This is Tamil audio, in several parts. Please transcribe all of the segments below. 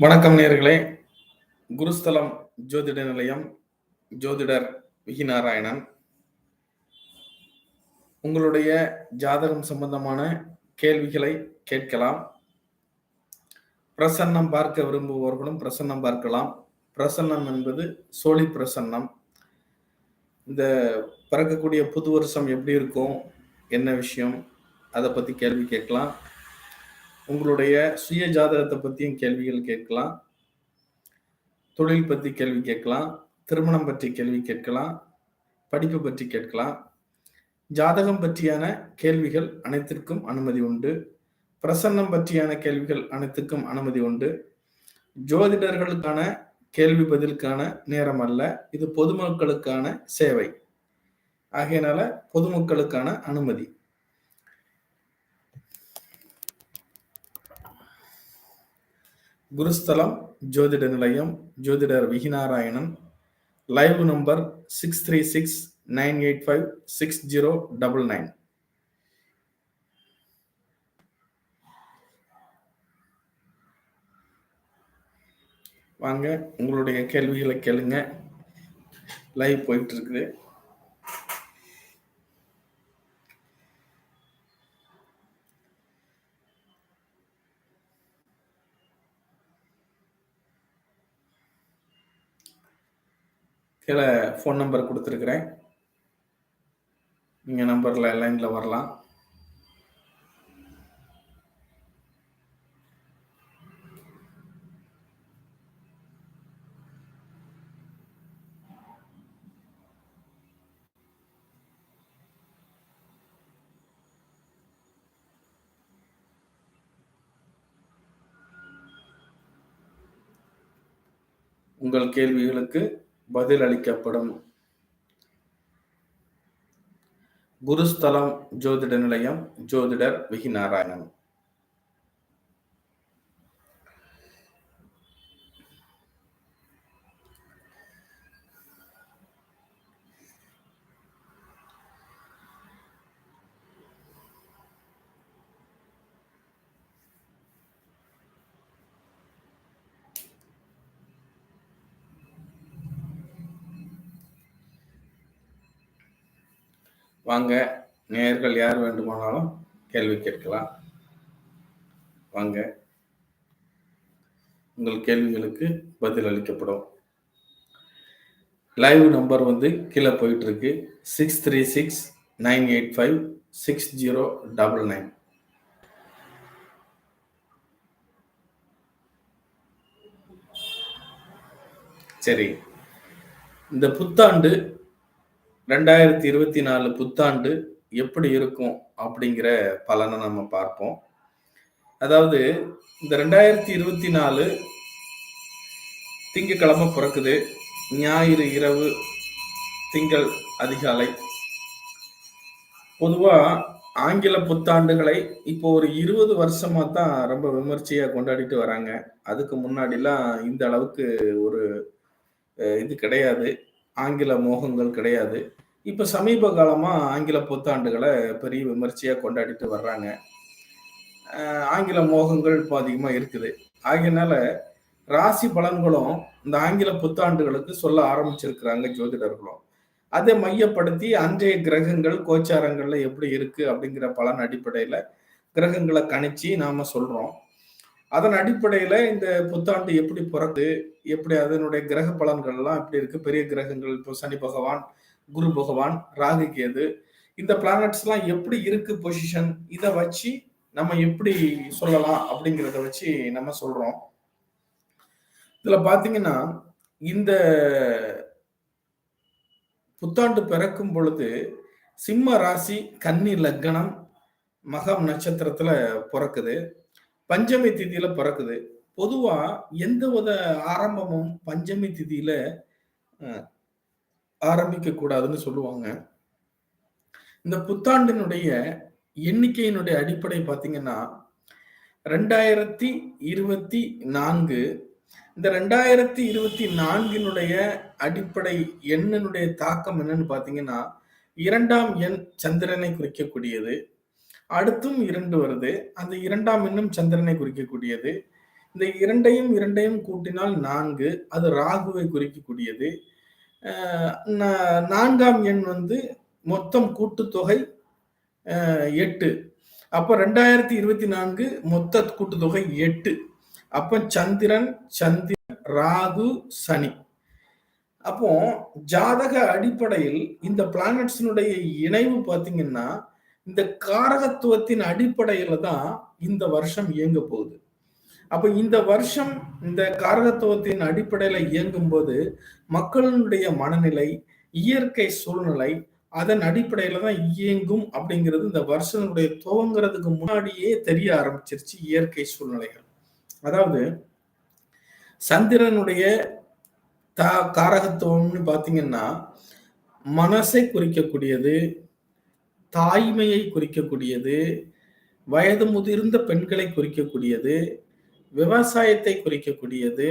வணக்கம் நேர்களே குருஸ்தலம் ஜோதிட நிலையம் ஜோதிடர் விகி நாராயணன். உங்களுடைய ஜாதகம் சம்பந்தமான கேள்விகளை கேட்கலாம். பிரசன்னம் பார்க்க விரும்புபவர்களும் பிரசன்னம் பார்க்கலாம். பிரசன்னம் என்பது சோழி பிரசன்னம். இந்த பிறக்கக்கூடிய புது வருஷம் எப்படி இருக்கும்? என்ன விஷயம்? அதை பற்றி கேள்வி கேட்கலாம். உங்களுடைய சுய ஜாதகத்தை பற்றியும் கேள்விகள் கேட்கலாம். தொழில் பற்றி கேள்வி கேட்கலாம். திருமணம் பற்றி கேள்வி கேட்கலாம். படிப்பு பற்றி கேட்கலாம். ஜாதகம் பற்றியான கேள்விகள் அனைத்திற்கும் அனுமதி உண்டு. பிரசன்னம் பற்றியான கேள்விகள் அனைத்துக்கும் அனுமதி உண்டு. ஜோதிடர்களுக்கான கேள்வி பதிலுக்கான நேரம் அல்ல. இது பொதுமக்களுக்கான சேவை. ஆகையினால பொதுமக்களுக்கான அனுமதி. குருஸ்தலம் ஜோதிட நிலையம் ஜோதிடர் Viginarayanan live number six three six nine eight five six zero double nine. வாங்க உங்களுடைய கேள்விகளை கேளுங்க. லைவ் போயிட்டு இருக்குது. கீழே ஃபோன் நம்பர் கொடுத்துருக்குறேன். நீங்கள் நம்பரில் லைனில் வரலாம். உங்கள் கேள்விகளுக்கு பதில் அளிக்கப்படும் குருஸ்தலம் ஜோதிட நிலையம் ஜோதிடர் விகி நாராயணன். வாங்க நேர்கள் யார் வேண்டுமானாலும் கேள்வி கேட்கலாம். வாங்க. உங்கள் கேள்விகளுக்கு பதில் அளிக்கப்படும். லைவ் நம்பர் வந்து கீழே போயிட்டு இருக்கு six three six nine eight five six zero double nine சரி. இந்த புத்தாண்டு ரெண்டாயிரத்தி இருபத்தி நாலு புத்தாண்டு எப்படி இருக்கும் அப்படிங்கிற பலனை நம்ம பார்ப்போம். அதாவது இந்த ரெண்டாயிரத்தி இருபத்தி நாலு திங்கக்கிழமை பிறக்குது. ஞாயிறு இரவு திங்கள் அதிகாலை. பொதுவாக ஆங்கில புத்தாண்டுகளை இப்போ ஒரு இருபது வருஷமா தான் ரொம்ப விமர்சையா கொண்டாடிட்டு வராங்க. அதுக்கு முன்னாடிலாம் இந்த அளவுக்கு ஒரு இது கிடையாது. ஆங்கில மோகங்கள் கிடையாது. இப்ப சமீப காலமா ஆங்கில புத்தாண்டுகளை பெரிய விமர்சையா கொண்டாடிட்டு வர்றாங்க. ஆங்கில மோகங்கள் இப்போ அதிகமா இருக்குது. ஆகையினால ராசி பலன்களும் இந்த ஆங்கில புத்தாண்டுகளுக்கு சொல்ல ஆரம்பிச்சிருக்கிறாங்க ஜோதிடர்களும். அதை மையப்படுத்தி அன்றைய கிரகங்கள் கோச்சாரங்கள்ல எப்படி இருக்கு அப்படிங்கிற பலன் அடிப்படையில கிரகங்களை கணிச்சு நாம சொல்றோம். அதன் அடிப்படையில இந்த புத்தாண்டு எப்படி பிறகு எப்படி அதனுடைய கிரக பலன்கள் எல்லாம் எப்படி இருக்கு? பெரிய கிரகங்கள் இப்போ சனி பகவான் குரு பகவான் ராகு கேது இந்த பிளானட்ஸ் எல்லாம் எப்படி இருக்கு பொசிஷன் இதை வச்சு நம்ம எப்படி சொல்லலாம் அப்படிங்கிறத வச்சு நம்ம சொல்றோம். இதுல பாத்தீங்கன்னா இந்த புத்தாண்டு பிறக்கும் பொழுது சிம்ம ராசி கன்னி லக்னம் மகம் நட்சத்திரத்துல பிறக்குது. பஞ்சமி திதியில பிறக்குது. பொதுவா எந்த வித ஆரம்பமும் பஞ்சமி திதியில ஆரம்பிக்க கூடாதுன்னு சொல்லுவாங்க. இந்த புத்தாண்டினுடைய எண்ணிக்கையினுடைய அடிப்படை பார்த்தீங்கன்னா ரெண்டாயிரத்தி இருபத்தி நான்கு இந்த ரெண்டாயிரத்தி இருபத்தி நான்கினுடைய அடிப்படை எண்ணினுடைய தாக்கம் என்னன்னு பார்த்தீங்கன்னா இரண்டாம் எண் சந்திரனை குறிக்கக்கூடியது. அடுத்தும் இரண்டு வருது. அந்த இரண்டாம் இன்னும் சந்திரனை குறிக்கக்கூடியது. இந்த இரண்டையும் இரண்டையும் கூட்டினால் நான்கு. அது ராகுவை குறிக்கக்கூடியது. நான்காம் எண் வந்து மொத்தம் கூட்டுத்தொகை எட்டு. அப்போ ரெண்டாயிரத்தி இருபத்தி நான்கு மொத்த கூட்டுத்தொகை எட்டு. அப்ப சந்திரன் சந்திரன் ராகு சனி. அப்போ ஜாதக அடிப்படையில் இந்த பிளானட்ஸினுடைய இணைவு பார்த்தீங்கன்னா இந்த காரகத்துவத்தின் அடிப்படையில தான் இந்த வருஷம் இயங்க போகுது. அப்ப இந்த வருஷம் இந்த காரகத்துவத்தின் அடிப்படையில இயங்கும் போது மக்களினுடைய மனநிலை இயற்கை சூழ்நிலை அதன் அடிப்படையில தான் இயங்கும் அப்படிங்கிறது இந்த வருஷனுடைய துவங்குறதுக்கு முன்னாடியே தெரிய ஆரம்பிச்சிருச்சு இயற்கை சூழ்நிலைகள். அதாவது சந்திரனுடைய தா காரகத்துவம்னு பார்த்தீங்கன்னா மனசை குறிக்கக்கூடியது தாய்மையை குறிக்கக்கூடியது வயது முதிர்ந்த பெண்களை குறிக்கக்கூடியது விவசாயத்தை குறிக்கக்கூடியது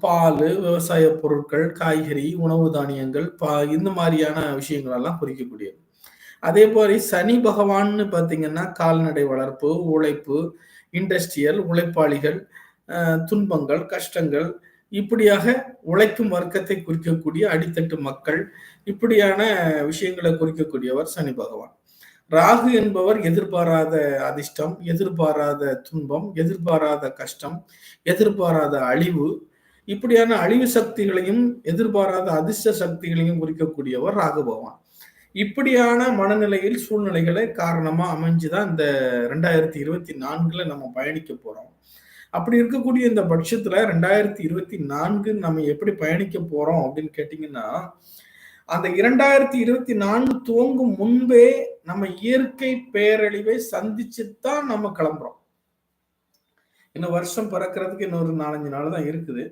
பால் விவசாய பொருட்கள் காய்கறி உணவு தானியங்கள் பா இந்த மாதிரியான விஷயங்களெல்லாம் குறிக்கக்கூடியது. அதே போல சனி பகவான்னு பார்த்தீங்கன்னா கால்நடை வளர்ப்பு உழைப்பு இண்டஸ்ட்ரியல் உழைப்பாளிகள் துன்பங்கள் கஷ்டங்கள் இப்படியாக உழைக்கும் வர்க்கத்தை குறிக்கக்கூடிய அடித்தட்டு மக்கள் இப்படியான விஷயங்களை குறிக்கக்கூடியவர் சனி பகவான். ராகு என்பவர் எதிர்பாராத அதிர்ஷ்டம் எதிர்பாராத துன்பம் எதிர்பாராத கஷ்டம் எதிர்பாராத அழிவு. இப்படியான அழிவு சக்திகளையும் எதிர்பாராத அதிர்ஷ்ட சக்திகளையும் குறிக்கக்கூடியவர் ராகு பகவான். இப்படியான மனநிலையில் சூழ்நிலைகளை காரணமா அமைஞ்சுதான் இந்த ரெண்டாயிரத்தி இருபத்தி நான்குல நம்ம பயணிக்க போறோம். அப்படி இருக்கக்கூடிய இந்த பட்சத்துல ரெண்டாயிரத்தி இருபத்தி நான்கு நம்ம எப்படி பயணிக்க போறோம் அப்படின்னு கேட்டீங்கன்னா அந்த இரண்டாயிரத்தி இருபத்தி நான்கு துவங்கும் முன்பே நம்ம இயற்கை பேரழிவை சந்திச்சு தான் நம்ம கிளம்புறோம். இன்னும் வருஷம் பிறக்கிறதுக்கு இன்னொரு நாலஞ்சு நாள் தான் இருக்குது.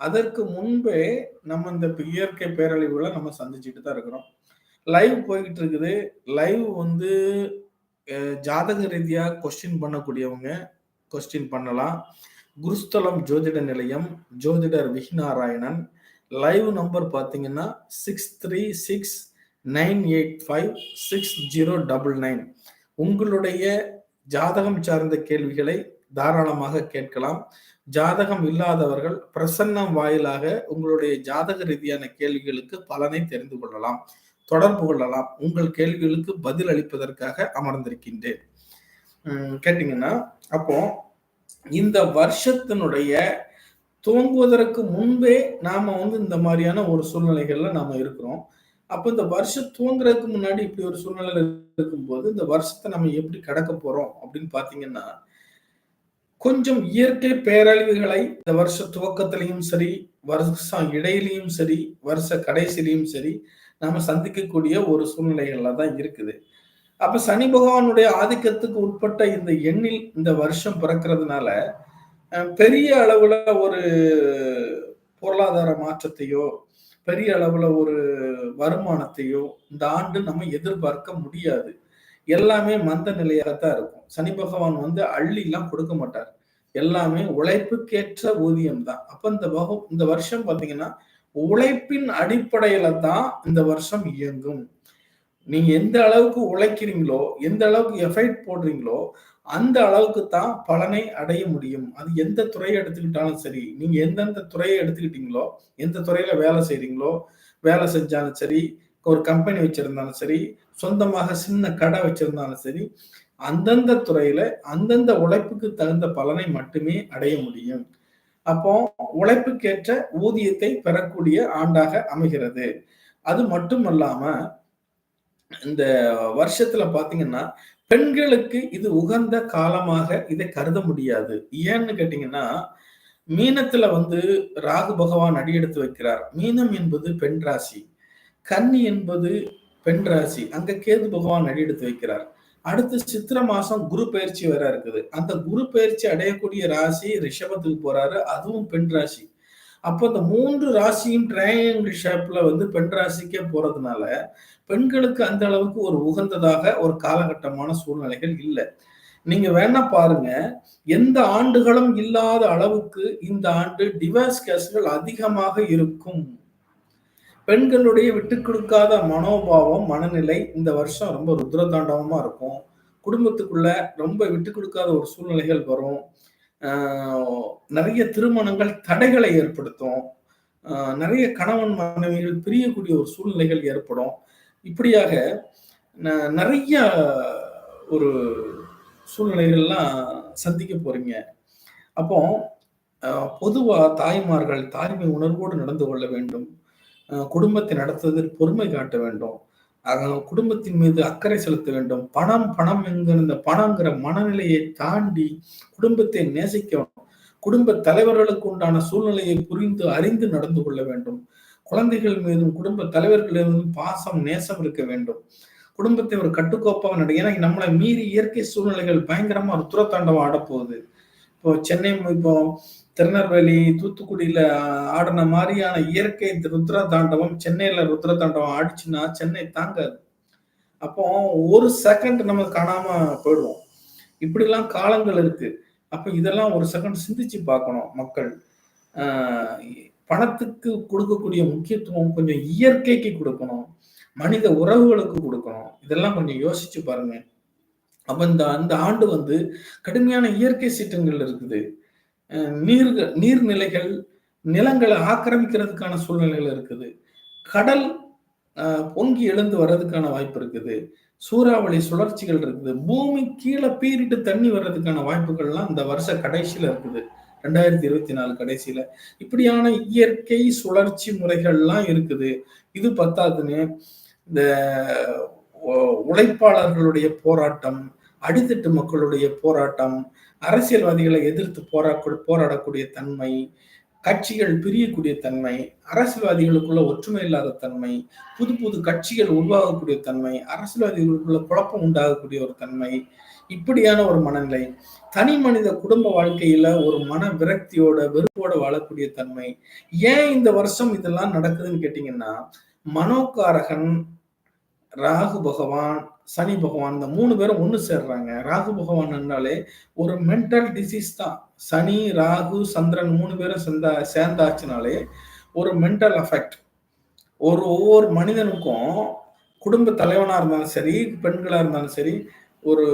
அதற்கு முன்பே நம்ம இந்த இயற்கை பேரழிவுகளை நம்ம சந்திச்சுட்டு தான் இருக்கிறோம். லைவ் போய்கிட்டு இருக்குது. லைவ் வந்து ஜாதக ரீதியாக கொஸ்டின் பண்ணக்கூடியவங்க கொஸ்டின் பண்ணலாம். குருஸ்தலம் ஜோதிட நிலையம் ஜோதிடர் விஹிநாராயணன். லைவ் நம்பர் பார்த்தீங்கன்னா six three six nine eight five six zero double nine உங்களுடைய ஜாதகம் சார்ந்த கேள்விகளை தாராளமாக கேட்கலாம். ஜாதகம் இல்லாதவர்கள் பிரசன்னம் வாயிலாக உங்களுடைய ஜாதக ரீதியான கேள்விகளுக்கு பலனை தெரிந்து கொள்ளலாம். தொடர்பு கொள்ளலாம். உங்கள் கேள்விகளுக்கு பதில் அளிப்பதற்காக அமர்ந்திருக்கின்றேன். கேட்டிங்கன்னா அப்போ இந்த வருஷத்தினுடைய துவங்குவதற்கு முன்பே நாம வந்து இந்த மாதிரியான ஒரு சூழ்நிலைகள்ல நாம இருக்கிறோம். அப்போ இந்த வருஷம் துவங்குறதுக்கு முன்னாடி இப்படி ஒரு சூழ்நிலை இருக்கும்போது இந்த வருஷத்தை நம்ம எப்படி கடக்க போறோம் அப்படின்னு பாத்தீங்கன்னா கொஞ்சம் இயற்கை பேரழிவுகளை இந்த வருஷ துவக்கத்திலையும் சரி வருஷம் இடையிலையும் சரி வருஷ கடைசிலையும் சரி நாம சந்திக்கக்கூடிய ஒரு சூழ்நிலைகள்ல தான் இருக்குது. அப்ப சனி பகவானுடைய ஆதிக்கத்துக்கு உட்பட்ட இந்த எண்ணில் இந்த வருஷம் பிறக்கிறதுனால பெரிய அளவுல ஒரு பொருளாதார மாற்றத்தையோ பெரிய அளவுல ஒரு வருமானத்தையோ இந்த ஆண்டு நம்ம எதிர்பார்க்க முடியாது. எல்லாமே மந்த நிலையாகத்தான் இருக்கும். சனி பகவான் வந்து அள்ளிலாம் கொடுக்க மாட்டார். எல்லாமே உழைப்புக்கேற்ற ஊதியம் தான். அப்ப இந்த வகு இந்த வருஷம் பாத்தீங்கன்னா உழைப்பின் அடிப்படையில தான் இந்த வருஷம் இயங்கும். நீங்க எந்த அளவுக்கு உழைக்கிறீங்களோ எந்த அளவுக்கு எஃபைட் போடுறீங்களோ அந்த அளவுக்கு தான் பலனை அடைய முடியும். அது எந்த துறையை எடுத்துக்கிட்டாலும் சரி நீங்க எந்தெந்த துறையை எடுத்துக்கிட்டீங்களோ எந்த துறையில வேலை செய்றீங்களோ வேலை செஞ்சாலும் சரி ஒரு கம்பெனி வச்சிருந்தாலும் சரி சொந்தமாக சின்ன கடை வச்சிருந்தாலும் சரி அந்தந்த துறையில அந்தந்த உழைப்புக்கு தகுந்த பலனை மட்டுமே அடைய முடியும். அப்போ உழைப்புக்கேற்ற ஊதியத்தை பெறக்கூடிய ஆண்டாக அமைகிறது. அது மட்டுமல்லாம இந்த வருஷத்துல பாத்தீங்கன்னா பெண்களுக்கு இது உகந்த காலமாக இதை கருத முடியாது. ஏன்னு கேட்டீங்கன்னா மீனத்துல வந்து ராகு பகவான் அடியெடுத்து வைக்கிறார். மீனம் என்பது பெண் ராசி. கன்னி என்பது பெண் ராசி. அங்க கேது பகவான் அடியெடுத்து வைக்கிறார். அடுத்து சித்திர மாசம் குரு பயிற்சி வேற இருக்குது. அந்த குரு பயிற்சி அடையக்கூடிய ராசி ரிஷபத்துக்கு போறாரு. அதுவும் பெண் ராசி. அப்போ இந்த மூன்று ராசியும் ட்ரையாங்கிள் ஷேப்ல வந்து பெண் ராசிக்கே போறதுனால பெண்களுக்கு அந்த அளவுக்கு ஒரு உகந்ததாக ஒரு காலகட்டமான சூழ்நிலைகள் இல்லை. நீங்க வேணா பாருங்க எந்த ஆண்டுகளும் இல்லாத அளவுக்கு இந்த ஆண்டு டிவைஸ் கேஸ்கள் அதிகமாக இருக்கும். பெண்களுடைய விட்டு கொடுக்காத மனோபாவம் மனநிலை இந்த வருஷம் ரொம்ப ருத்ரதாண்டவமா இருக்கும். குடும்பத்துக்குள்ள ரொம்ப விட்டு கொடுக்காத ஒரு சூழ்நிலைகள் வரும். நிறைய திருமணங்கள் தடைகளை ஏற்படுத்தும். நிறைய கணவன் மனைவிகள் பிரியக்கூடிய ஒரு சூழ்நிலைகள் ஏற்படும். இப்படியாக நிறைய ஒரு சூழ்நிலைகள்லாம் சந்திக்க போறீங்க. அப்போ பொதுவா தாய்மார்கள் தாய்மை உணர்வோடு நடந்து கொள்ள வேண்டும். குடும்பத்தை நடத்துவதில் பொறுமை காட்ட வேண்டும். குடும்பத்தின் மீது அக்கறை செலுத்த வேண்டும். பணம் பணம் என்கிற இந்த பணங்கிற மனநிலையை தாண்டி குடும்பத்தை நேசிக்கணும். குடும்ப தலைவர்களுக்கு உண்டான சூழ்நிலையை புரிந்து அறிந்து நடந்து கொள்ள வேண்டும். குழந்தைகள் மீதும் குடும்ப தலைவர்களிடம் பாசம் நேசம் இருக்க வேண்டும். குடும்பத்தை ஒரு கட்டுக்கோப்பாக நடி ஏன்னா நம்மளை மீறி இயற்கை சூழ்நிலைகள் பயங்கரமா ஒரு துரத்தாண்டவம் ஆடப்போகுது. இப்போ சென்னை இப்போ திருநெல்வேலி தூத்துக்குடியில ஆடின மாதிரியான இயற்கை ருத்ர தாண்டவம் சென்னையில ருத்ர தாண்டவம் ஆடிச்சுன்னா சென்னை தாங்காது அப்போ ஒரு செகண்ட் நம்ம காணாம போயிடுவோம். இப்படிலாம் காலங்கள் இருக்கு. அப்ப இதெல்லாம் ஒரு செகண்ட் சிந்திச்சு பார்க்கணும் மக்கள். பணத்துக்கு கொடுக்கக்கூடிய முக்கியத்துவம் கொஞ்சம் இயற்கைக்கு கொடுக்கணும். மனித உறவுகளுக்கு கொடுக்கணும். இதெல்லாம் கொஞ்சம் யோசிச்சு பாருங்க. அப்ப இந்த அந்த ஆண்டு வந்து கடுமையான இயற்கை சீற்றங்கள் இருக்குது. நீர் நீர்நிலைகள் நிலங்களை ஆக்கிரமிக்கிறதுக்கான சூழ்நிலைகள் இருக்குது. கடல் பொங்கி எழுந்து வர்றதுக்கான வாய்ப்பு இருக்குது. சூறாவளி சுழற்சிகள் இருக்குது. பூமி கீழே பீறிட்டு தண்ணி வர்றதுக்கான வாய்ப்புகள்லாம் இந்த வருஷ கடைசியில இருக்குது. ரெண்டாயிரத்தி இருபத்தி நாலு கடைசியில. இப்படியான இயற்கை சுழற்சி முறைகள்லாம் இருக்குது. இது பத்தாதுன்னு இந்த உழைப்பாளர்களுடைய போராட்டம் அடித்தட்டு மக்களுடைய போராட்டம் அரசியல்வாதிகளை எதிர்த்து போரா போராடக்கூடிய தன்மை கட்சிகள் பிரியக்கூடிய தன்மை அரசியல்வாதிகளுக்குள்ள ஒற்றுமை இல்லாத தன்மை புது புது கட்சிகள் உருவாகக்கூடிய தன்மை அரசியல்வாதிகளுக்குள்ள குழப்பம் உண்டாகக்கூடிய ஒரு தன்மை இப்படியான ஒரு மனநிலை. தனி மனித குடும்ப வாழ்க்கையில ஒரு மன விரக்தியோட வெறுப்போட வாழக்கூடிய தன்மை. ஏன் இந்த வருஷம் இதெல்லாம் நடக்குதுன்னு கேட்டீங்கன்னா மனோகாரகன் ராகு பகவான் சனி பகவான் இந்த மூணு பேரும் ஒன்று சேர்றாங்க. ராகு பகவான் என்றாலே ஒரு மென்டல் டிசீஸ் தான். சனி ராகு சந்திரன் மூணு பேரும் சேர்ந்தா சேர்ந்தாச்சுனாலே ஒரு மென்டல் அஃபெக்ட் ஒரு ஒவ்வொரு மனிதனுக்கும் குடும்ப தலைவனாக இருந்தாலும் சரி பெண்களாக இருந்தாலும் சரி ஒரு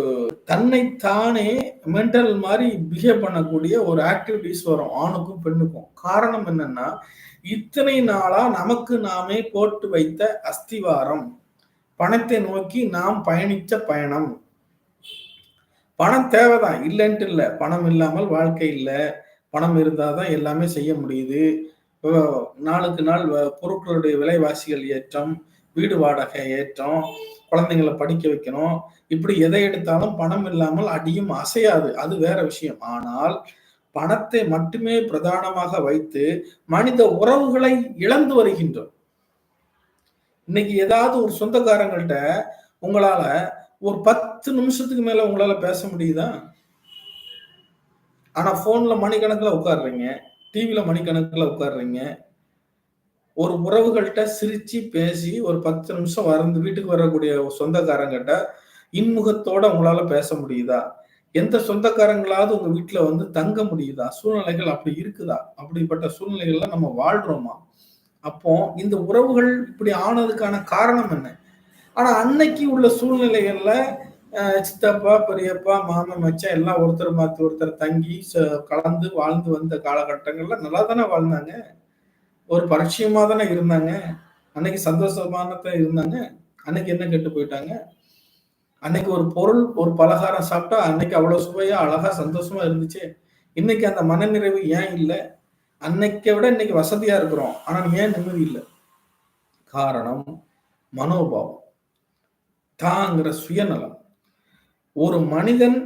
தன்னைத்தானே மென்டல் மாதிரி பிஹேவ் பண்ணக்கூடிய ஒரு ஆக்டிவிட்டிஸ் வரும் ஆணுக்கும் பெண்ணுக்கும். காரணம் என்னன்னா இத்தனை நாளா நமக்கு நாமே போட்டு வைத்த அஸ்திவாரம். பணத்தை நோக்கி நாம் பயணித்த பயணம். பணம் தேவைதான். இல்லைன்ட்டு இல்லை. பணம் இல்லாமல் வாழ்க்கை இல்லை. பணம் இருந்தால் தான் எல்லாமே செய்ய முடியுது. நாளுக்கு நாள் பொருட்களுடைய விலைவாசிகள் ஏற்றம் வீடு வாடகை ஏற்றம் குழந்தைங்களை படிக்க வைக்கணும். இப்படி எதை எடுத்தாலும் பணம் இல்லாமல் அடியும் அசையாது. அது வேற விஷயம். ஆனால் பணத்தை மட்டுமே பிரதானமாக வைத்து மனித உறவுகளை இழந்து வருகின்றோம். இன்னைக்கு ஏதாவது ஒரு சொந்தக்காரங்கள்ட்ட உங்களால ஒரு பத்து நிமிஷத்துக்கு மேல உங்களால பேச முடியுதா? ஆனா போன்ல மணிக்கணக்கில் உட்காடுறீங்க டிவியில மணிக்கணக்கில் உட்காடுறீங்க ஒரு உறவுகள்கிட்ட சிரிச்சு பேசி ஒரு பத்து நிமிஷம் வறந்து வீட்டுக்கு வரக்கூடிய சொந்தக்காரங்கிட்ட இன்முகத்தோட உங்களால பேச முடியுதா? எந்த சொந்தக்காரங்களாவது உங்க வீட்டுல வந்து தங்க முடியுதா? சூழ்நிலைகள் அப்படி இருக்குதா? அப்படிப்பட்ட சூழ்நிலைகள்ல நம்ம வாழ்றோமா? அப்போ இந்த உறவுகள் இப்படி ஆனதுக்கான காரணம் என்ன? ஆனா அன்னைக்கு உள்ள சூழ்நிலைகள்ல சித்தப்பா பெரியப்பா மாமன் மச்சான் எல்லாம் ஒருத்தர் மாத்தி ஒருத்தர் தங்கி கலந்து வாழ்ந்து வந்த காலகட்டங்கள்ல நல்லா தானே வாழ்ந்தாங்க? ஒரு பரிச்சயமா தானே இருந்தாங்க? அன்னைக்கு சந்தோஷமானதான் இருந்தாங்க? அன்னைக்கு என்ன கெட்டு போயிட்டாங்க? அன்னைக்கு ஒரு பொருள் ஒரு பலகாரம் சாப்பிட்டா அன்னைக்கு அவ்வளவு சுவையா அழகா சந்தோஷமா இருந்துச்சு. இன்னைக்கு அந்த மனநிறைவு ஏன் இல்லை? அன்னைக்கை விட இன்னைக்கு வசதியா இருக்கிறோம். ஆனா ஏன் நிம்மதி இல்லை? காரணம் மனோபாவம். தாங்கிற சுயநலம். ஒரு மனிதன்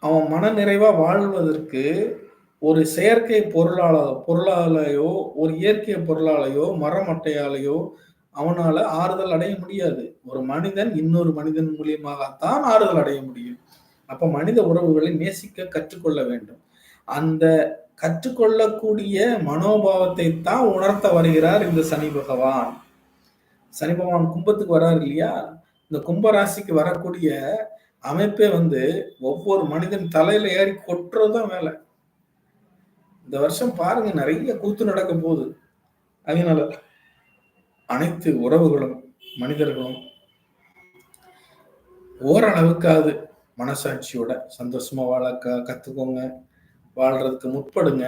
அவன் மன நிறைவா வாழ்வதற்கு ஒரு செயற்கை பொருளால பொருளாலையோ ஒரு இயற்கை பொருளாலையோ மரமட்டையாலேயோ அவனால ஆறுதல் அடைய முடியாது. ஒரு மனிதன் இன்னொரு மனிதன் மூலியமாகத்தான் ஆறுதல் அடைய முடியும். அப்ப மனித உறவுகளை நேசிக்க கற்றுக்கொள்ள வேண்டும். அந்த கற்றுக்கொள்ளக்கூடிய மனோபாவத்தை தான் உணர்த்த வருகிறார் இந்த சனி பகவான். சனி பகவான் கும்பத்துக்கு வர்றார் இல்லையா? இந்த கும்பராசிக்கு வரக்கூடிய அமைப்பே வந்து ஒவ்வொரு மனிதன் தலையில ஏறி கொட்டுறதுதான் வேலை. இந்த வருஷம் பாருங்க நிறைய கூத்து நடக்க போகுது. அதனால அனைத்து உறவுகளும் மனிதர்களும் ஓரளவுக்காவது மனசாட்சியோட சந்தோஷமா வாழ கத்துக்கோங்க. வாழ்றதுக்கு முற்படுங்க.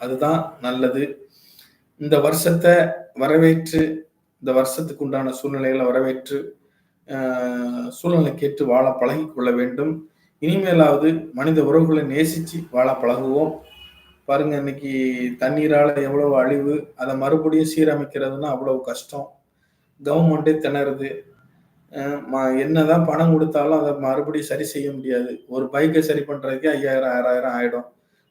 அதுதான் நல்லது. இந்த வருஷத்தை வரவேற்று இந்த வருஷத்துக்கு உண்டான சூழ்நிலைகளை வரவேற்று சூழ்நிலை கேட்டு வாழ பழகி கொள்ள வேண்டும். இனிமேலாவது மனித உறவுகளை நேசித்து வாழ பழகுவோம். பாருங்க இன்னைக்கு தண்ணீரால் எவ்வளவு அழிவு அதை மறுபடியும் சீரமைக்கிறதுனா அவ்வளவு கஷ்டம். கவர்மெண்ட்டே திணறுது. என்னதான் பணம் கொடுத்தாலும் அதை மறுபடியும் சரி செய்ய முடியாது. ஒரு பைக்கை சரி பண்ணுறதுக்கே ஐயாயிரம் ஆறாயிரம் ஆகிடும்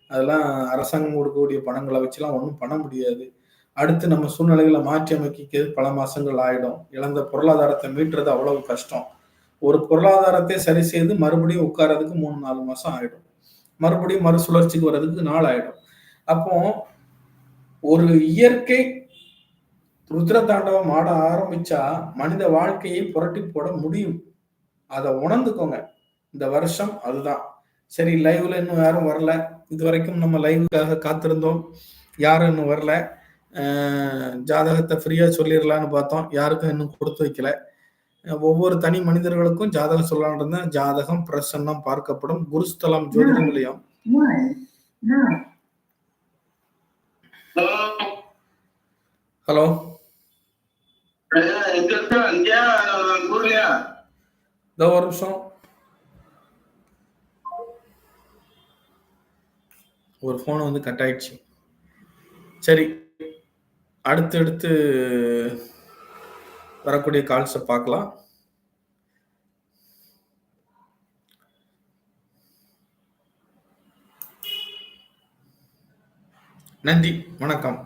அதெல்லாம் அரசாங்கம் கொடுக்கக்கூடிய பணங்களை வச்சுலாம் ஒன்றும் பண்ண முடியாது. அடுத்து நம்ம சூழ்நிலைகளை மாற்றி அமைக்கிறது பல மாசங்கள் ஆயிடும். இழந்த பொருளாதாரத்தை மீட்டுறது அவ்வளவு கஷ்டம். ஒரு பொருளாதாரத்தை சரி செய்து மறுபடியும் உட்காரதுக்கு மூணு நாலு மாசம் ஆயிடும். மறுபடியும் மறுசுழற்சிக்கு வர்றதுக்கு நாள் ஆயிடும். அப்போ ஒரு இயற்கை ருத்ர தாண்டவம் ஆட ஆரம்பிச்சா மனித வாழ்க்கையை புரட்டி போட முடியும். அதை உணர்ந்துக்கோங்க. இந்த வருஷம் அதுதான். சரி லைவ்ல இன்னும் யாரும் வரல. இது வரைக்கும் நம்ம லைவுக்காக காத்திருந்தோம். யாரும் இன்னும் வரல. ஜாதகத்தை ஃப்ரீயா சொல்லிடலான்னு பார்த்தோம். யாருக்கும் இன்னும் கொடுத்து வைக்கல. ஒவ்வொரு தனி மனிதர்களுக்கும் ஜாதகம் சொல்லலான் இருந்தேன். ஜாதகம் பிரசன்னம் பார்க்கப்படும். குருஸ்தலம் ஜோதிட நிலையம் ஹலோ. ஒரு நிமிஷம். ஒரு ஃபோன் வந்து கட் ஆயிடுச்சு. சரி அடுத்தடுத்து வரக்கூடிய கால்ஸை பார்க்கலாம். நன்றி வணக்கம்.